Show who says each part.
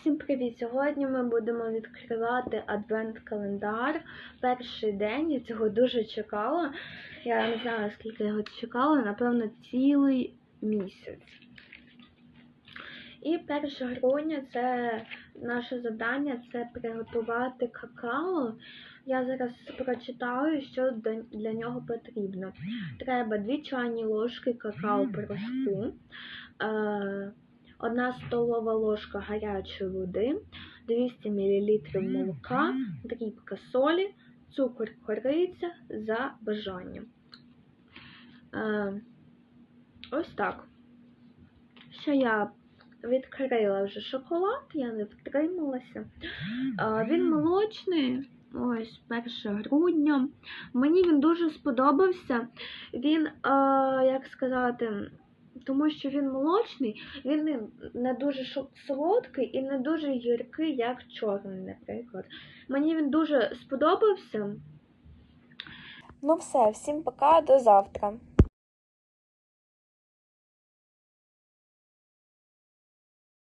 Speaker 1: Всім привіт! Сьогодні ми будемо відкривати адвент-календар. Перший день. Я цього дуже чекала. Я не знаю, скільки його чекала, напевно, цілий місяць. І 1 грудня це наше завдання це приготувати какао. Я зараз прочитаю, що для нього потрібно. Треба 2 чайні ложки какао порошку. Е, Одна столова ложка гарячої води, 200 мл молока, дрібка солі, цукор кориця за бажанням. Е, ось так. Ще я відкрила вже шоколад, я не втрималася. Е, він молочний, ось 1 грудня. Мені він дуже сподобався. Він, е, як сказати, тому що він молочний, він не, дуже солодкий і не дуже гіркий, як чорний, наприклад. Мені він дуже сподобався.
Speaker 2: Ну все, всім пока, до завтра.